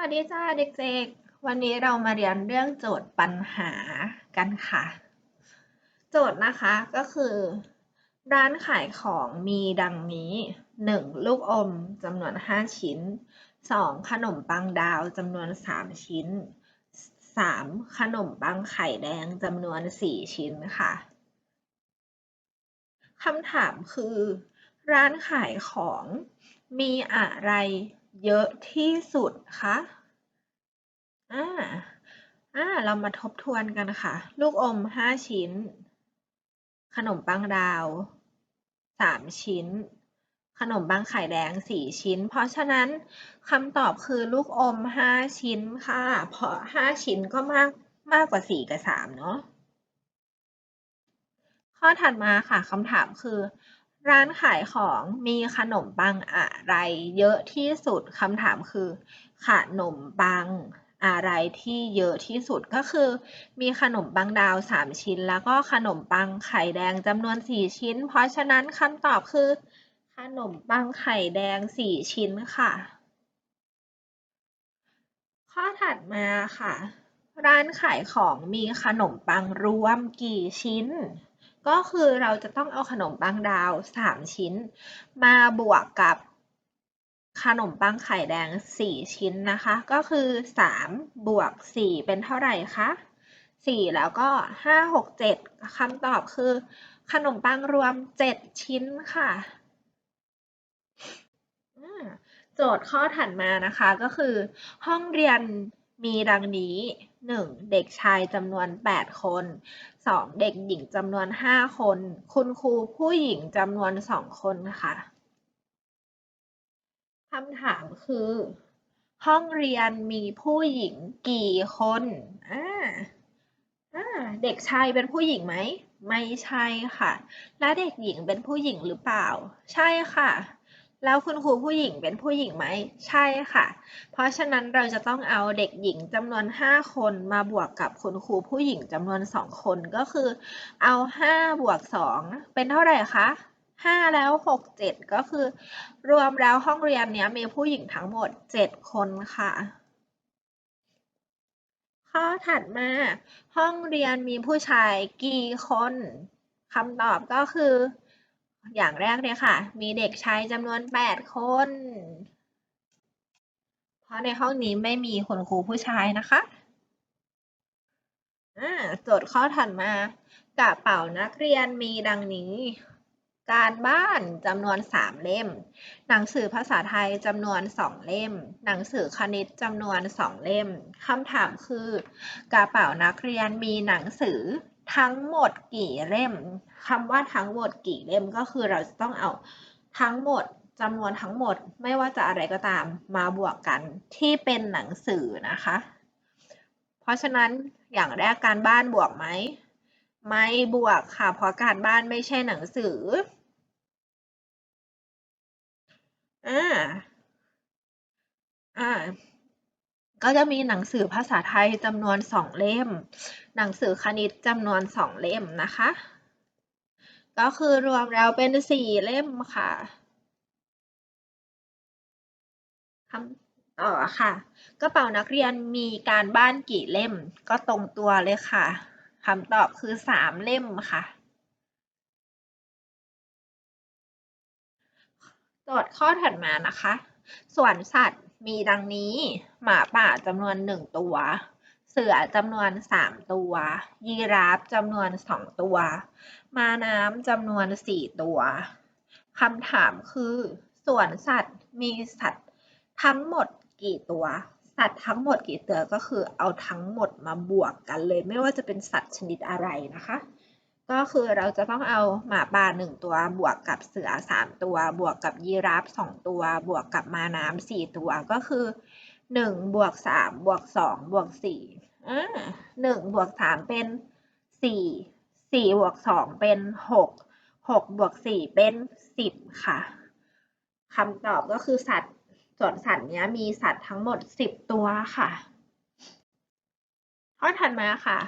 สวัสดีจ้าเด็กๆ วันนี้เรามาเรียนเรื่องโจทย์ปัญหากันค่ะ โจทย์นะคะก็คือ ร้านขายของมีดังนี้ 1. ลูกอมจำนวน 5 ชิ้น 2. ขนมปังดาวจำนวน 3 ชิ้น 3. ขนมปังไข่แดงจำนวน 4 ชิ้นค่ะคำถามคือ ร้านขายของมีอะไร เยอะที่สุดคะอ่าอ่าเรามาทบทวนกันค่ะ ลูกอมห้าชิ้น ขนมปังดาวสามชิ้น ขนมปังไข่แดงสี่ชิ้น เพราะฉะนั้นคำตอบคือลูกอมห้าชิ้นค่ะ เพราะห้าชิ้นก็มากมากกว่าสี่กับสามเนาะข้อถัดมาค่ะคำถามคือ ร้านขายของมีขนมปังอะไรเยอะที่สุดคำถามคือขนมปังอะไรที่เยอะที่สุดก็คือ มีขนมปังดาวสามชิ้น แล้วก็ขนมปังไข่แดงจำนวนสี่ชิ้น เพราะฉะนั้นคำตอบคือ ขนมปังไข่แดงสี่ชิ้นค่ะ ข้อถัดมาค่ะ ร้านขายของมีขนมปังรวมกี่ชิ้น ก็คือเราจะต้องเอาขนมปังดาวสามชิ้น มาบวกกับขนมปังไข่แดงสี่ชิ้นนะคะ ก็คือสามบวกสี่เป็นเท่าไหร่คะสี่แล้วก็ห้าหกเจ็ดคำตอบคือ ขนมปังรวมเจ็ดชิ้นค่ะโจทย์ข้อถัดมานะคะก็คือ ห้องเรียนมีดังนี้ 1. เด็กชายจำนวน 8 คน 2. เด็กหญิงจำนวน 5 คน คุณครูผู้หญิงจำนวน 2 คนค่ะคำถามคือ ห้องเรียนมีผู้หญิงกี่คนอ่าอ่าเด็กชายเป็นผู้หญิงไหม ไม่ใช่ค่ะ และเด็กหญิงเป็นผู้หญิงหรือเปล่า ใช่ค่ะ แล้วคุณครูผู้หญิงเป็นผู้หญิงไหม ใช่ค่ะ เพราะฉะนั้นเราจะต้องเอาเด็กหญิงจำนวน 5 คนมาบวกกับคุณครูผู้หญิงจำนวน 2 คนก็คือ เอา 5 บวก 2 เป็นเท่าไหร่คะ5 แล้ว 6 7 ก็คือ รวมแล้วห้องเรียนนี้มีผู้หญิงทั้งหมด 7 คนค่ะ ข้อถัดมา ห้องเรียนมีผู้ชายกี่คนคำตอบก็คือ อย่างแรกเลยค่ะ มีเด็กชายจำนวน 8 คน เพราะในห้องนี้ไม่มีคุณครูผู้ชายนะคะโจทย์ข้อถัดมากระเป๋านักเรียนมีดังนี้ การบ้านจำนวน 3 เล่ม หนังสือภาษาไทยจำนวน 2 เล่ม หนังสือคณิตจำนวน 2 เล่มคำถามคือ กระเป๋านักเรียนมีหนังสือ ทั้งหมดกี่เล่มคำว่าทั้งหมดกี่เล่มก็คือเราจะต้องเอาทั้งหมดจำนวนทั้งหมดไม่ว่าจะอะไรก็ตามมาบวกกันที่เป็นหนังสือนะคะ เพราะฉะนั้นอย่างแรกการบ้านบวกไหมไม่บวกค่ะ เพราะการบ้านไม่ใช่หนังสืออ่าอ่า ก็จะมีหนังสือภาษาไทยจำนวนสองเล่ม หนังสือคณิตจำนวนสองเล่มนะคะ ก็คือรวมแล้วเป็นสี่เล่มค่ะคำต่อค่ะ กระเป๋านักเรียนมีการบ้านกี่เล่ม ก็ตรงตัวเลยค่ะคำตอบคือสามเล่มค่ะโจทย์ข้อถัดมานะคะ สวนสัตว์ มีดังนี้ หมาป่าจำนวนหนึ่งตัว เสือจำนวนสามตัว ยีราฟจำนวนสองตัว ม้าน้ำจำนวนสี่ตัวคำถามคือส่วนสัตว์มีสัตว์ทั้งหมดกี่ตัว สัตว์ทั้งหมดกี่ตัวก็คือเอาทั้งหมดมาบวกกันเลย ไม่ว่าจะเป็นสัตว์ชนิดอะไรนะคะ ก็คือเราจะต้องเอาหมาป่าหนึ่งตัวบวกกับเสือสามตัว บวกกับยีราฟสองตัว บวกกับมาน้ำสี่ตัวก็คือหนึ่งบวกสามบวกสองบวกสี่อ่าหนึ่งบวกสามเป็นสี่สี่บวกสองเป็นหกหกบวกสี่เป็นสิบค่ะคำตอบก็คือสัตว์ส่วนสัตว์นี้มีสัตว์ทั้งหมดสิบตัวค่ะ ข้อถัดมาค่ะ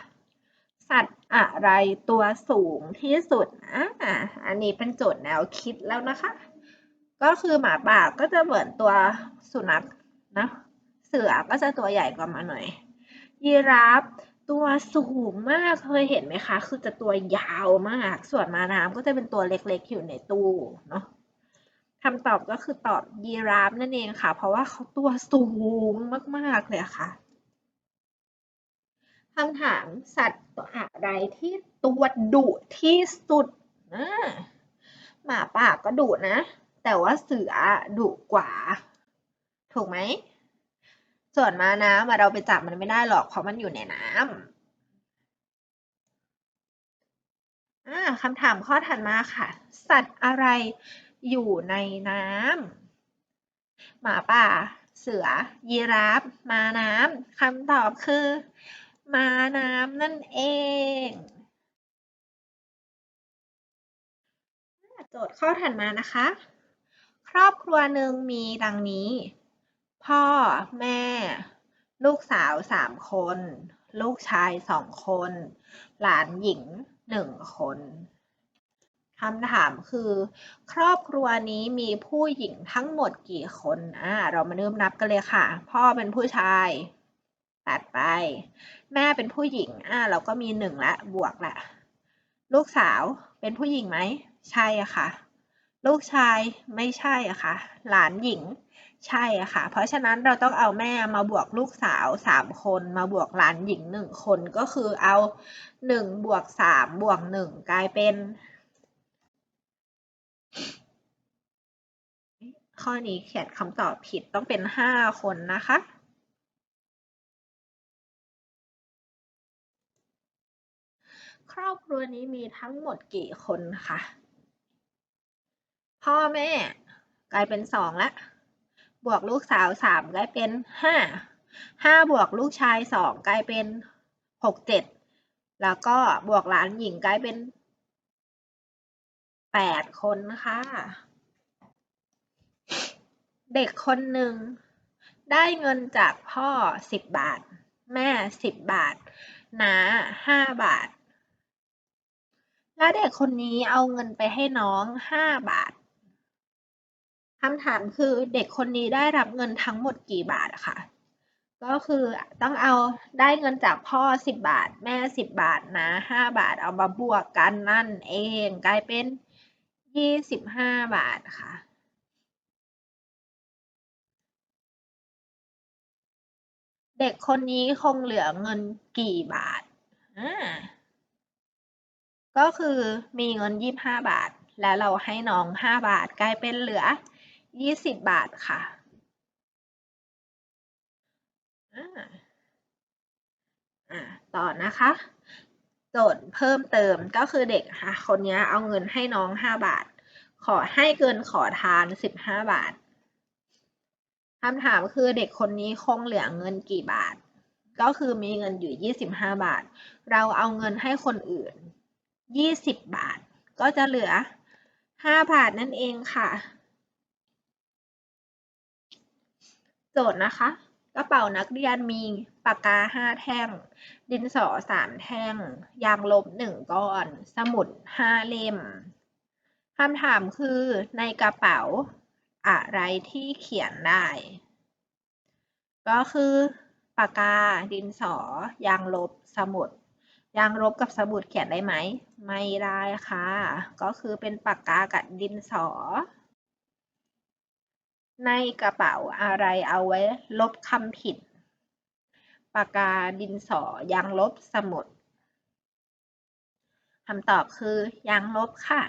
สัตว์อะไรตัวสูงที่สุดอ่าอันนี้เป็นโจทย์แนวคิดแล้วนะคะ ก็คือหมาป่าก็จะเหมือนตัวสุนัขนะ เสือก็จะตัวใหญ่กว่ามาหน่อย ยีราฟตัวสูงมากเคยเห็นไหมคะ คือจะตัวยาวมาก ส่วนมาน้ำก็จะเป็นตัวเล็กๆอยู่ในตู้เนาะคำตอบก็คือตอบยีราฟนั่นเองค่ะ เพราะว่าเขาตัวสูงมากๆเลยค่ะ คำถามสัตว์อะไรที่ตัวดุที่สุดนะหมาป่าก็ดุนะ แต่ว่าเสือดุกว่า ถูกไหม ส่วนมาน้ำเราไปจับมันไม่ได้หรอกเพราะมันอยู่ในน้ำคำถามข้อถัดมาค่ะ สัตว์อะไรอยู่ในน้ำหมาป่า เสือ ยีราฟ มาน้ำคำตอบคือ ม้าน้ำนั่นเอง โจทย์ข้อถัดมานะคะ ครอบครัวหนึ่งมีดังนี้ พ่อแม่ ลูกสาวสามคน ลูกชายสองคน หลานหญิงหนึ่งคนคำถามคือ ครอบครัวนี้มีผู้หญิงทั้งหมดกี่คน อ่า เรามาเริ่มนับกันเลยค่ะ พ่อเป็นผู้ชาย ตัดไป แม่เป็นผู้หญิง อ่า เราก็มีหนึ่งละ บวกละ ลูกสาวเป็นผู้หญิงไหม ใช่อะค่ะ ลูกชายไม่ใช่อะค่ะ หลานหญิง ใช่อะค่ะ เพราะฉะนั้นเราต้องเอาแม่มาบวกลูกสาวสามคน มาบวกหลานหญิงหนึ่งคน ก็คือเอาหนึ่งบวกสามบวกหนึ่งกลายเป็น ข้อนี้เขียนคำตอบผิดต้องเป็นห้าคนนะคะ ครอบครัวนี้มีทั้งหมดกี่คนคะ พ่อแม่ กลายเป็นสองละ บวกลูกสาวสามกลายเป็นห้าห้าบวกลูกชายสองกลายเป็นหกเจ็ดแล้วก็บวกหลานหญิงกลายเป็นแปดคนนะคะ เด็กคนหนึ่งได้เงินจากพ่อสิบบาท แม่สิบบาทน้าห้าบาท และเด็กคนนี้เอาเงินไปให้น้องห้าบาท คำถามคือเด็กคนนี้ได้รับเงินทั้งหมดกี่บาทคะก็คือต้องเอาได้เงินจากพ่อสิบบาท แม่สิบบาทนะห้าบาทเอามาบวกกันนั่นเองกลายเป็นยี่สิบห้าบาทค่ะ เด็กคนนี้คงเหลือเงินกี่บาทอ่า ก็คือมีเงินยี่บห้าบาท แล้วเราให้น้องห้าบาท กลายเป็นเหลือยี่สิบบาทค่ะอ่าต่อนะคะ โจทย์เพิ่มเติมก็คือเด็กค่ะคนนี้เอาเงินให้น้องห้าบาท ขอให้เกินขอทานสิบห้าบาทคำถามคือเด็กคนนี้คงเหลือเงินกี่บาท ก็คือมีเงินอยู่ 25 บาท เราเอาเงินให้คนอื่น 20 บาท ก็จะเหลือ 5 บาทนั่นเองค่ะ โจทย์นะคะ กระเป๋านักเรียนมีปากกา 5 แท่ง ดินสอ 3 แท่ง ยางลบ 1 ก้อน สมุด 5 เล่มคำถามคือในกระเป๋าอะไรที่เขียนได้ ก็คือปากกา ดินสอ ยางลบ สมุด ยางลบกับสมุดเขียนได้ไหม ไม่ได้ค่ะ ก็คือเป็นปากกากับดินสอ ในกระเป๋าอะไรเอาไว้ลบคำผิด ปากกาดินสอยางลบสมุดคำตอบคือยางลบค่ะ